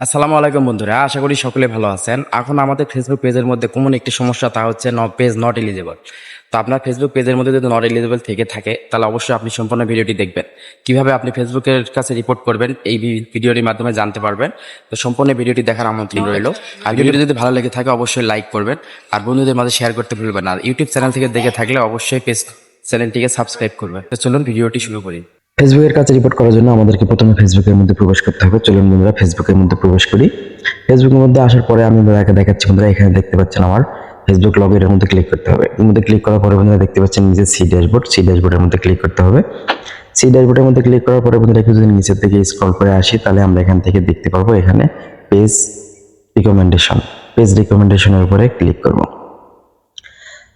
আসসালামু আলাইকুম বন্ধুরা, আশা করি সকলে ভালো আছেন। এখন আমাদের ফেসবুক পেজের মধ্যে কমন একটি সমস্যা, তা হচ্ছে ন পেজ নট এলিজেবল তো আপনার ফেসবুক পেজের মধ্যে যদি নট এলিজেবল থেকে থাকে, তাহলে অবশ্যই আপনি সম্পূর্ণ ভিডিওটি দেখবেন। কীভাবে আপনি ফেসবুকের কাছে রিপোর্ট করবেন, এই ভিডিওটির মাধ্যমে জানতে পারবেন। তো সম্পূর্ণ ভিডিওটি দেখার আমন্ত্রণ রইল। আর ভিডিওটি যদি ভালো লেগে থাকে, অবশ্যই লাইক করবেন। আর বন্ধুদের মাঝে শেয়ার করতে ভুলবেন আর ইউটিউব চ্যানেল থেকে দেখে থাকলে অবশ্যই পেজ চ্যানেলটিকে সাবস্ক্রাইব করবেন। তো চলুন ভিডিওটি শুরু করি। ফেসবুকের কাছে রিপোর্ট করার জন্য আমাদেরকে প্রথমে ফেসবুকের মধ্যে প্রবেশ করতে হবে। চলুন বন্ধুরা, ফেসবুকের মধ্যে প্রবেশ করি। ফেসবুকের মধ্যে আসার পরে আমি বন্ধুরাকে দেখাচ্ছি, বন্ধুরা, এখানে দেখতে পাচ্ছেন আমার ফেসবুক লগ এর মধ্যে ক্লিক করতে হবে। এর মধ্যে ক্লিক করার পরে বন্ধুরা দেখতে পাচ্ছেন নিজের সি ড্যাশবোর্ড সি ড্যাশবোর্ডের মধ্যে ক্লিক করতে হবে। সি ড্যাশবোর্ডের মধ্যে ক্লিক করার পরে বন্ধুরা যদি নিচের থেকে স্ক্রল করে আসি, তাহলে আমরা এখান থেকে দেখতে পারব এখানে পেজ রিকমেন্ডেশন পেজ রিকমেন্ডেশনের উপরে ক্লিক করব।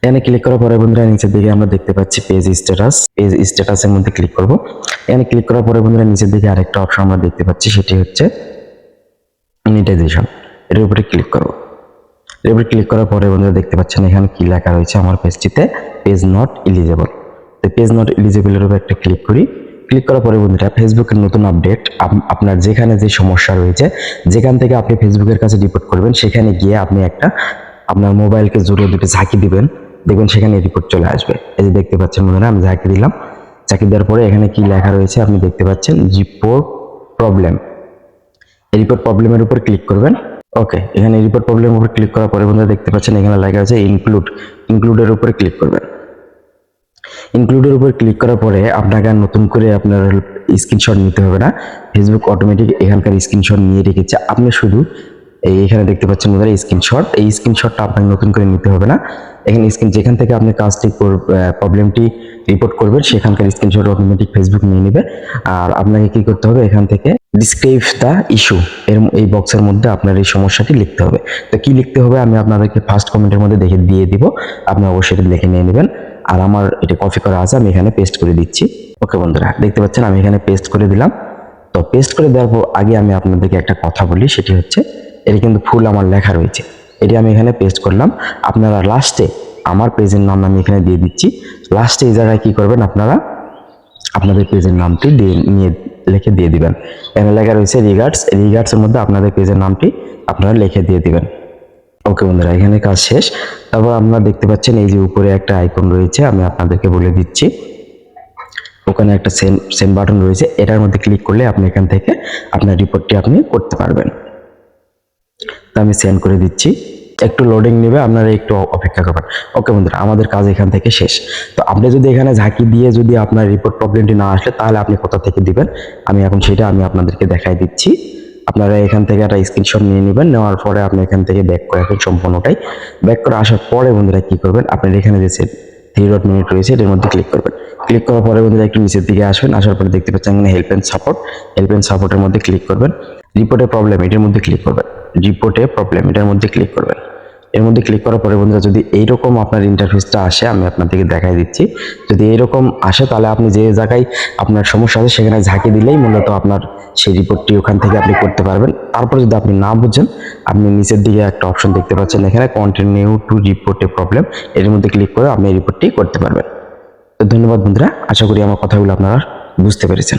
এখানে ক্লিক করার পরে বন্ধুরা নিচের দিকে আমরা দেখতে পাচ্ছি পেজ স্ট্যাটাস পেজ স্ট্যাটাসের মধ্যে ক্লিক করব। এখানে ক্লিক করার পরে বন্ধুরা নিচের দিকে আরেকটা অপশন আমরা দেখতে পাচ্ছি, সেটি হচ্ছে মনিটাইজেশন এর উপরে ক্লিক করব। এর উপরে ক্লিক করার পরে বন্ধুরা দেখতে পাচ্ছেন এখানে কি লেখা রয়েছে আমার পেজটিতে পেজ নট এলিজেবল তো পেজ নট এলিজেবলের উপরে একটা ক্লিক করি। ক্লিক করার পরে বন্ধুরা ফেসবুকের নতুন আপডেট আপনার যেখানে যে সমস্যা রয়েছে, যেখান থেকে আপনি ফেসবুকের কাছে রিপোর্ট করবেন, সেখানে গিয়ে আপনি একটা আপনার মোবাইলকে জোরে দুটো ঝাঁকি দিবেন। দেখবেন সেখানে রিপোর্ট চলে আসবে। এই যে দেখতে পাচ্ছেন বন্ধুরা, আমি ঝাঁকি দিলাম ঝাঁকি দেওয়ার পরে এখানে কি লেখা রয়েছে আপনি দেখতে পাচ্ছেন রিপোর্ট প্রবলেম রিপোর্ট প্রবলেমের উপর ক্লিক করবেন। ওকে এখানে রিপোর্ট প্রবলেমের উপর ক্লিক করার পরে বন্ধুরা দেখতে পাচ্ছেন এখানে লেখা আছে ইনক্লুড ইনক্লুডের উপরে ক্লিক করবেন। ইনক্লুডের উপর ক্লিক করার পরে আপনাকে আর নতুন করে আপনার স্ক্রিনশট নিতে হবে না। ফেসবুক অটোমেটিক এখানকার স্ক্রিনশট নিয়ে রেখেছে। আপনি শুধু এই এখানে দেখতে পাচ্ছেন বন্ধুরা স্ক্রিনশট এই স্ক্রিনশটটা আপনাকে নতুন করে নিতে হবে না। এখানে স্ক্রিন যেখান থেকে আপনি কাজটি প্রবলেমটি রিপোর্ট করবেন, সেখানকার স্ক্রিনশট অটোমেটিক ফেসবুক নিয়ে নেবে। আর আপনাকে কি করতে হবে, এখান থেকে ডিসক্রাইব দ্য ইস্যু এর এই বক্সের মধ্যে আপনার এই সমস্যাটি লিখতে হবে। তো কি লিখতে হবে, আমি আপনাদেরকে ফার্স্ট কমেন্টের মধ্যে দেখে দিয়ে দিব। আপনি অবশ্যই লিখে নিয়ে নেবেন। আর আমার এটা কপি করা আছে, আমি এখানে পেস্ট করে দিচ্ছি। ওকে বন্ধুরা, দেখতে পাচ্ছেন, আমি এখানে পেস্ট করে দিলাম। তো পেস্ট করে দেওয়ার পর, আগে আমি আপনাদেরকে একটা কথা বলি, সেটি হচ্ছে এটা কিন্তু ফুল আমার লেখা রয়েছে। এটি আমি এখানে পেস্ট করলাম। আপনারা লাস্টে আমার পেজের নাম আমি এখানে দিয়ে দিচ্ছি। লাস্টে এই জায়গায় কী করবেন আপনারা? আপনাদের পেজের নামটি দিয়ে নিয়ে লিখে দিয়ে দিবেন। এখানে লেখা রয়েছে রিগার্ডস রিগার্ডসের মধ্যে আপনাদের পেজের নামটি আপনারা লিখে দিয়ে দিবেন। ওকে বন্ধুরা, এখানে কাজ শেষ। তারপর আপনারা দেখতে পাচ্ছেন এই যে উপরে একটা আইকন রয়েছে, আমি আপনাদেরকে বলে দিচ্ছি। ওখানে একটা সেম সেম বাটন রয়েছে। এটার মধ্যে ক্লিক করলে আপনি এখান থেকে আপনার রিপোর্টটি আপনি করতে পারবেন। আমি সেন্ড করে দিচ্ছি। একটু লোডিং নেবে, আপনারা একটু অপেক্ষা করবেন। ওকে বন্ধুরা, আমাদের কাজ এখান থেকে শেষ। তো আপনি যদি এখানে ঝাঁকি দিয়ে যদি আপনার রিপোর্ট প্রবলেমটি না আসলে, তাহলে আপনি কোথা থেকে দিবেন? আমি এখন সেটা আমি আপনাদেরকে দেখাই দিচ্ছি। আপনারা এখান থেকে একটা স্ক্রিনশট নিয়ে নেবেন, নেওয়ার পরে আপনি এখান থেকে ব্যাক করে এখন সম্পূর্ণটাই। ব্যাক করে আসার পরে বন্ধুরা কি করবেন? আপনার এখানে যে থ্রি ডট মিনিট রয়েছে এর মধ্যে ক্লিক করবেন। ক্লিক করার পরে বন্ধুরা একটু নিচের দিকে আসবেন, আসার পরে দেখতে পাচ্ছেন এখানে help and support help and সাপোর্টের মধ্যে ক্লিক করবেন। রিপোর্টের প্রবলেম এটার মধ্যে ক্লিক করবেন। রিপোর্টে প্রবলেম এটার মধ্যে ক্লিক করবেন। এর মধ্যে ক্লিক করার পরে বন্ধুরা, যদি এইরকম আপনার ইন্টারফেসটা আসে, আমি আপনাদেরকে দেখাই দিচ্ছি। যদি এইরকম আসে, তাহলে আপনি যে জায়গায় আপনার সমস্যা আছে, সেখানে ঝাঁকি দিলেই মূলত আপনার সেই রিপোর্টটি ওখান থেকে আপনি করতে পারবেন। তারপরে যদি আপনি না বুঝেন, আপনি নিচের দিকে একটা অপশন দেখতে পাচ্ছেন, এখানে কন্টিনিউ টু রিপোর্টে প্রবলেম এর মধ্যে ক্লিক করে আপনি এই রিপোর্টটি করতে পারবেন। তো ধন্যবাদ বন্ধুরা, আশা করি আমার কথাগুলো আপনারা বুঝতে পেরেছেন।